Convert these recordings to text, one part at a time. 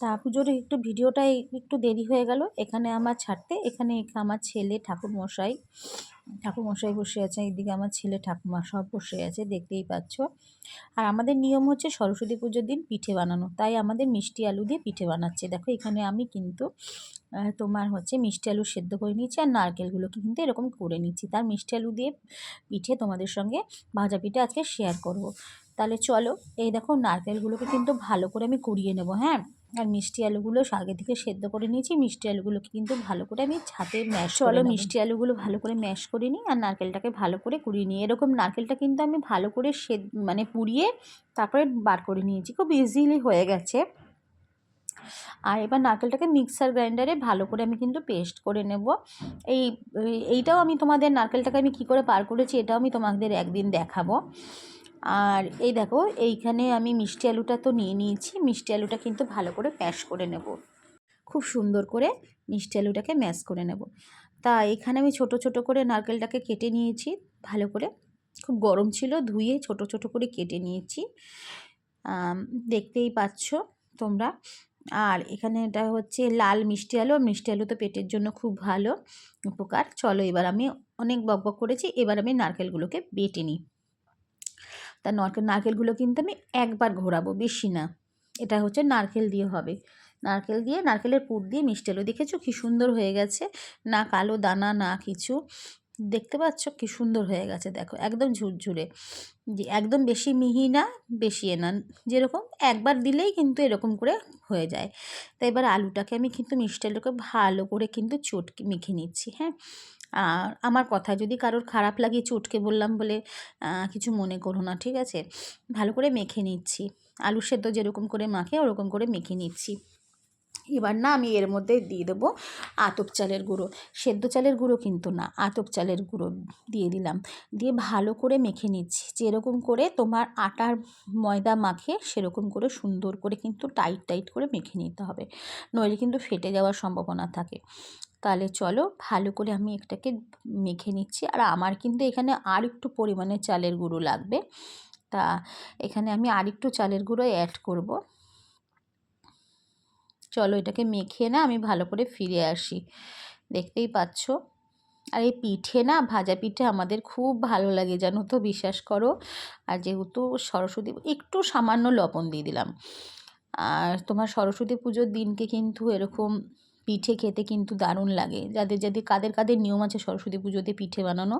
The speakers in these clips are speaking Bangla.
তা পুজোর একটু ভিডিওটাই একটু দেরি হয়ে গেল। এখানে আমার ছাড়তে, এখানে আমার ছেলে ঠাকুরমশাই ঠাকুরমশাই বসে আছে, এদিকে আমার ছেলে ঠাকুমা সব বসে আছে, দেখতেই পাচ্ছ। আর আমাদের নিয়ম হচ্ছে সরস্বতী পুজোর দিন পিঠে বানানো, তাই আমাদের মিষ্টি আলু দিয়ে পিঠে বানাচ্ছে। দেখো, এখানে আমি কিন্তু তোমার হচ্ছে মিষ্টি আলু সেদ্ধ করে নিচ্ছি আর নারকেলগুলোকে কিন্তু এরকম করে নিচ্ছি। তার মিষ্টি আলু দিয়ে পিঠে তোমাদের সঙ্গে ভাজা পিঠে আজকে শেয়ার করব। তাহলে চলো, এই দেখো নারকেলগুলোকে কিন্তু ভালো করে আমি কুড়িয়ে নেব হ্যাঁ? আর মিষ্টি আলুগুলো আগে থেকে সেদ্ধ করে নিয়েছি। মিষ্টি আলুগুলোকে কিন্তু ভালো করে আমি ছাতে ম্যাশ চলো মিষ্টি আলুগুলো ভালো করে ম্যাশ করে নিই আর নারকেলটাকে ভালো করে কুড়িয়ে নিই। এরকম নারকেলটা কিন্তু আমি ভালো করে সে মানে পুড়িয়ে তারপরে বার করে নিয়েছি। খুব ইজিলি হয়ে গেছে। আর এবার নারকেলটাকে মিক্সার গ্রাইন্ডারে ভালো করে আমি কিন্তু পেস্ট করে নেব। এই এই- এইটাও আমি তোমাদের নারকেলটাকে আমি কী করে পার করেছি এটাও আমি তোমাদের একদিন দেখাবো। আর এই দেখো, এইখানে আমি মিষ্টি আলুটা তো নিয়ে নিয়েছি। মিষ্টি আলুটা কিন্তু ভালো করে ম্যাশ করে নেব। খুব সুন্দর করে মিষ্টি আলুটাকে ম্যাশ করে নেব। তা এখানে আমি ছোট ছোট করে নারকেলটাকে কেটে নিয়েছি, ভালো করে। খুব গরম ছিল, ধুয়ে ছোট ছোট করে কেটে নিয়েছি। দেখতেই পাচ্ছ তোমরা। আর এখানে এটা হচ্ছে লাল মিষ্টি আলু। মিষ্টি আলু তো পেটের জন্য খুব ভালো, উপকার। চলো এবার আমি অনেক বকবক করেছি, এবার আমি নারকেলগুলোকে বেটে নিই। তা নারকেল, নারকেলগুলো কিন্তু আমি একবার ঘোরাবো, বেশি না। এটা হচ্ছে নারকেল দিয়ে হবে। নারকেল দিয়ে, নারকেলের পুর দিয়ে মিষ্টি দেখেছ কি সুন্দর হয়ে গেছে? না কালো দানা, না কিছু। দেখতে পাচ্ছ কি সুন্দর হয়ে গেছে, দেখো একদম ঝুরঝুরে। যে একদম বেশি মিহি না, বেশি এ না যেরকম একবার দিলেই কিন্তু এরকম করে হয়ে যায়। তাই এবার আলুটাকে আমি কিন্তু মিষ্টি আলুকে ভালো করে কিন্তু চটকে মেখে নিচ্ছি হ্যাঁ? আর আমার কথা যদি কারোর খারাপ লাগে চটকে বললাম বলে কিছু মনে করো না, ঠিক আছে? ভালো করে মেখে নিচ্ছি। আলু সেদ্ধ যেরকম করে মাখে, ওরকম করে মেখে নিচ্ছি। এবার না আমি এর মধ্যে দিয়ে দেবো আতপ চালের গুঁড়ো। সেদ্ধ চালের গুঁড়ো কিন্তু না, আতপ চালের গুঁড়ো দিয়ে দিলাম। দিয়ে ভালো করে মেখে নিচ্ছি। যেরকম করে তোমার আটার ময়দা মাখে সেরকম করে সুন্দর করে কিন্তু টাইট টাইট করে মেখে নিতে হবে। নইলে কিন্তু ফেটে যাওয়ার সম্ভাবনা থাকে। তাহলে চলো ভালো করে আমি এটাকে মেখে নিচ্ছি। আর আমার কিন্তু এখানে আর একটু পরিমাণে চালের গুঁড়ো লাগবে। তা এখানে আমি আরেকটু চালের গুঁড়ো অ্যাড করব। চলো এটাকে মেখে না আমি ভালো করে ফিরে আসি। দেখতেই পাচ্ছ? আর এই পিঠে না, ভাজা পিঠে আমাদের খুব ভালো লাগে, জানো তো? বিশ্বাস করো। আর যেহেতু সরস্বতী একটু সামান্য লবণ দিয়ে দিলাম। আর তোমার সরস্বতী পুজোর দিনকে কিন্তু এরকম পিঠে খেতে কিন্তু দারুণ লাগে। যাদের যাদের, কাদের কাদের নিয়ম আছে সরস্বতী পুজোতে পিঠে বানানো,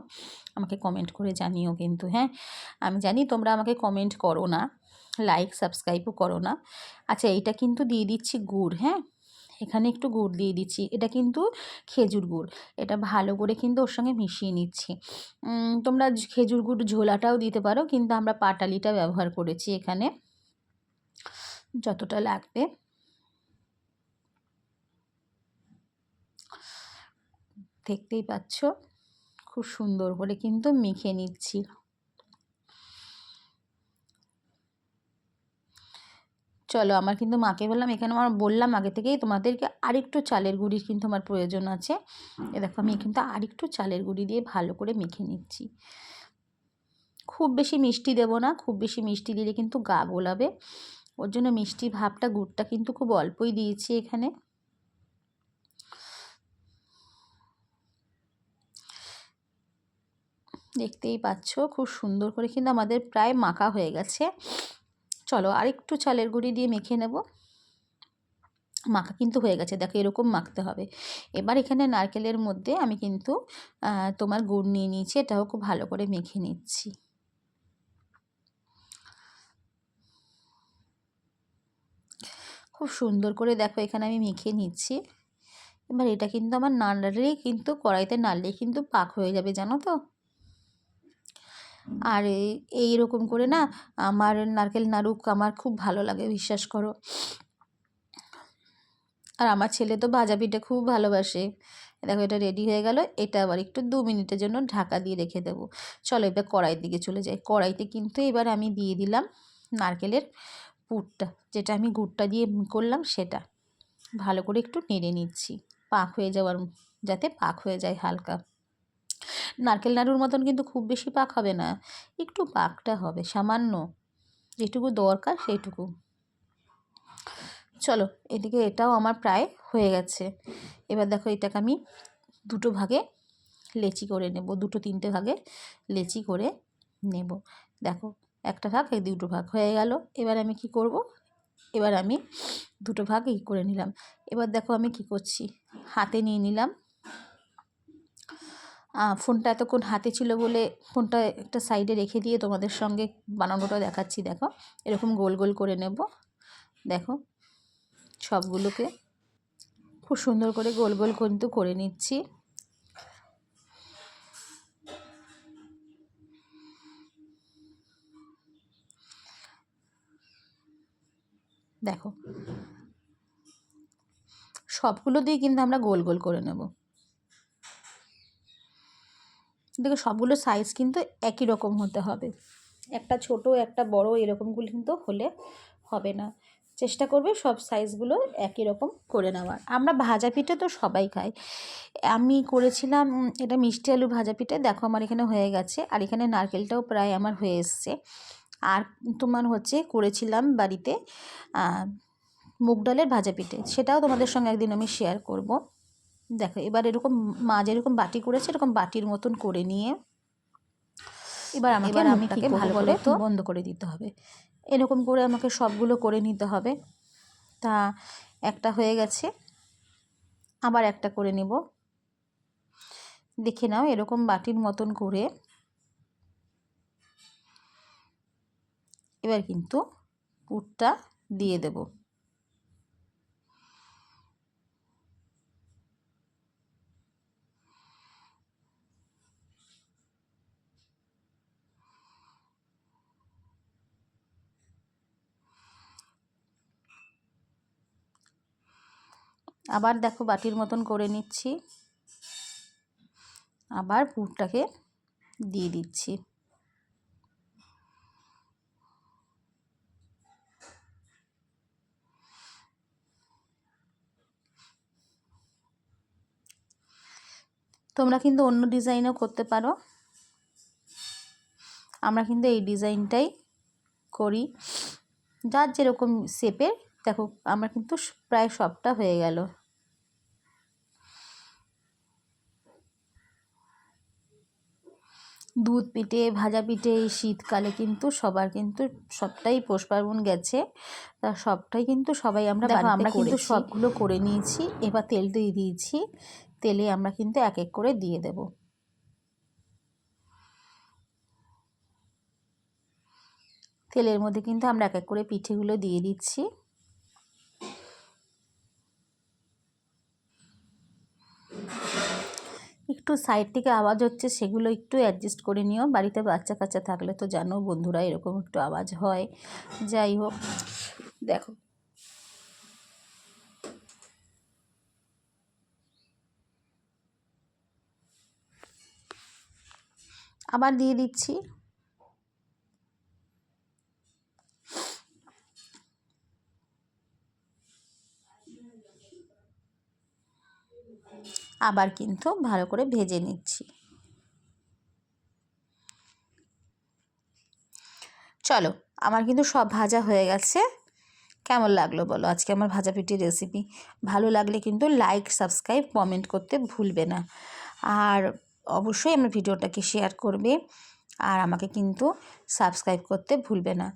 আমাকে কমেন্ট করে জানিও কিন্তু হ্যাঁ? আমি জানি তোমরা আমাকে কমেন্ট করো না। লাইক সাবস্ক্রাইবও করো না। আচ্ছা এইটা কিন্তু দিয়ে দিচ্ছি গুড় হ্যাঁ? এখানে একটু গুড় দিয়ে দিচ্ছি। এটা কিন্তু খেজুর গুড়। এটা ভালো করে কিন্তু ওর সঙ্গে মিশিয়ে নিচ্ছি। তোমরা খেজুর গুড় ঝোলাটাও দিতে পারো, কিন্তু আমরা পাটালিটা ব্যবহার করেছি এখানে। যতটা লাগবে। দেখতেই পাচ্ছ? খুব সুন্দর করে কিন্তু মেখে নিচ্ছি। চলো, আমার কিন্তু মাকে বললাম, এখানে আমার বললাম আগে থেকেই তোমাদেরকে আরেকটু চালের গুঁড়ির কিন্তু আমার প্রয়োজন আছে। এ দেখো, আমি কিন্তু আরেকটু চালের গুঁড়ি দিয়ে ভালো করে মেখে নিচ্ছি। খুব বেশি মিষ্টি দেবো না, খুব বেশি মিষ্টি দিলে কিন্তু গা গোলাবে। ওর জন্য মিষ্টি ভাবটা, গুড়টা কিন্তু খুব অল্পই দিয়েছি এখানে। দেখতেই পাচ্ছ, খুব সুন্দর করে কিন্তু আমাদের প্রায় মাখা হয়ে গেছে। চলো আরেকটু চালের গুঁড়ি দিয়ে মেখে নেব। মাখা কিন্তু হয়ে গেছে, দেখো এরকম মাখতে হবে। এবার এখানে নারকেলের মধ্যে আমি কিন্তু তোমার গুড় নিয়ে নিয়েছি, এটাও খুব ভালো করে মেখে নিচ্ছি। খুব সুন্দর করে দেখো এখানে আমি মেখে নিচ্ছি। এবার এটা কিন্তু আমার নাড়লেই কিন্তু কড়াইতে নাড়লেই কিন্তু পাক হয়ে যাবে, জানো তো? আর এই- রকম করে না আমার নারকেল নাড়ুক আমার খুব ভালো লাগে, বিশ্বাস করো। আর আমার ছেলে তো ভাজা পিঠে খুব ভালোবাসে। দেখো এটা রেডি হয়ে গেল, এটা আবার একটু দু মিনিটের জন্য ঢাকা দিয়ে রেখে দেবো। চলো এবার কড়াইয়ের দিকে চলে যাই। কড়াইতে কিন্তু এবার আমি দিয়ে দিলাম নারকেলের পুরটা, যেটা আমি গুড়টা দিয়ে করলাম সেটা। ভালো করে একটু নেড়ে নিচ্ছি, পাক হয়ে যাওয়ার, যাতে পাক হয়ে যায় হালকা। নারকেল নাড়ুর মতন কিন্তু খুব বেশি পাক হবে না। একটু পাকটা হবে, সামান্য যেটুকু দরকার সেইটুকু। চলো, এদিকে এটাও আমার প্রায় হয়ে গেছে। এবার দেখো এটাকে আমি দুটো ভাগে লেচি করে নেব, দুটো তিনটে ভাগে লেচি করে নেব। দেখো, একটা ভাগ এই দুটো ভাগ হয়ে গেল। এবার আমি কি করব? এবার আমি দুটো ভাগ ই করে নিলাম। এবার দেখো আমি কি করছি। হাতে নিয়ে নিলাম ফোনটা এতক্ষণ হাতে ছিল বলে ফোনটা একটা সাইডে রেখে দিয়ে তোমাদের সঙ্গে বানানোটা দেখাচ্ছি, দেখো। এরকম গোল গোল করে নেব। দেখো, সবগুলোকে খুব সুন্দর করে গোল গোল কিন্তু করে নিচ্ছি। দেখো, সবগুলো দিয়ে কিন্তু আমরা গোল গোল করে নেব। দেখো সবগুলো সাইজ কিন্তু একই রকম হতে হবে। একটা ছোট, একটা বড় এরকমগুলো কিন্তু হলে হবে না। চেষ্টা করবে সব সাইজগুলো একই রকম করে নেওয়ার। আমরা ভাজা পিঠে তো সবাই খাই। আমি করেছিলাম এটা মিষ্টি আলু ভাজা পিঠে। দেখো আমার এখানে হয়ে গেছে। আর এখানে নারকেলটাও প্রায় আমার হয়ে এসছে। আর তোমার হচ্ছে করেছিলাম বাড়িতে মুগ ডালের ভাজা পিঠে। সেটাও তোমাদের সঙ্গে একদিন আমি শেয়ার করব। দেখো এবার এরকম মা যেরকম বাটি করেছে এরকম বাটির মতন করে নিয়ে এবার আমাকে আমি তাকে ভালো করে তো? বন্ধ করে দিতে হবে। এরকম করে আমাকে সবগুলো করে নিতে হবে। তা একটা হয়ে গেছে। আবার একটা করে নেব। দেখে নাও এরকম বাটির মতন করে। এবার কিন্তু পুরটা দিয়ে দেব। আবার দেখো বাটির মতন করে নিচ্ছি। আবার পুরটাকে দিয়ে দিচ্ছি। তোমরা কিন্তু অন্য ডিজাইনও করতে পারো। আমরা কিন্তু এই ডিজাইনটাই করি। যার যেরকম শেপের দেখো আমার কিন্তু প্রায় সবটা হয়ে গেল। দুধ পিঠে ভাজা পিঠে এই শীতকালে কিন্তু সবার কিন্তু সবটাই পৌষ পার্বণ গেছে। তা সবটাই কিন্তু সবাই আমরা দেখো আমরা কিন্তু সবগুলো করে নিয়েছি। এবার তেল দিয়ে দিয়েছি। তেলে আমরা কিন্তু এক এক করে দিয়ে দেব। তেলের মধ্যে কিন্তু আমরা এক এক করে পিঠেগুলো দিয়ে দিচ্ছি। একটু সাইড থেকে আওয়াজ হচ্ছে, সেগুলো একটু অ্যাডজাস্ট করে নিও। বাড়িতে বাচ্চা কাচ্চা থাকলে তো জানো, বন্ধুরা এরকম একটু আওয়াজ হয়। যাই হোক, দেখো। আবার দিয়ে দিচ্ছি। আবার কিন্তু ভালো করে ভেজে নিচ্ছি। চলো, আমার কিন্তু সব ভাজা হয়ে গেছে। কেমন লাগল বলো? আজকে আমার ভাজা পিঠির রেসিপি ভালো লাগলে কিন্তু লাইক সাবস্ক্রাইব কমেন্ট করতে ভুলবে না। আর অবশ্যই আমার ভিডিওটাকে শেয়ার করবে। আর আমাকে কিন্তু সাবস্ক্রাইব করতে ভুলবে না।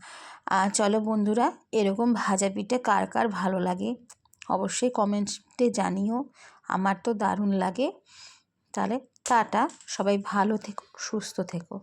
আর চলো বন্ধুরা, এরকম ভাজা পিঠে কার কার ভালো লাগে? অবশ্যই কমেন্টে জানিও। আমার তো দারুণ লাগে। তাহলে টাটা সবাই ভালো থেকো সুস্থ থেকো।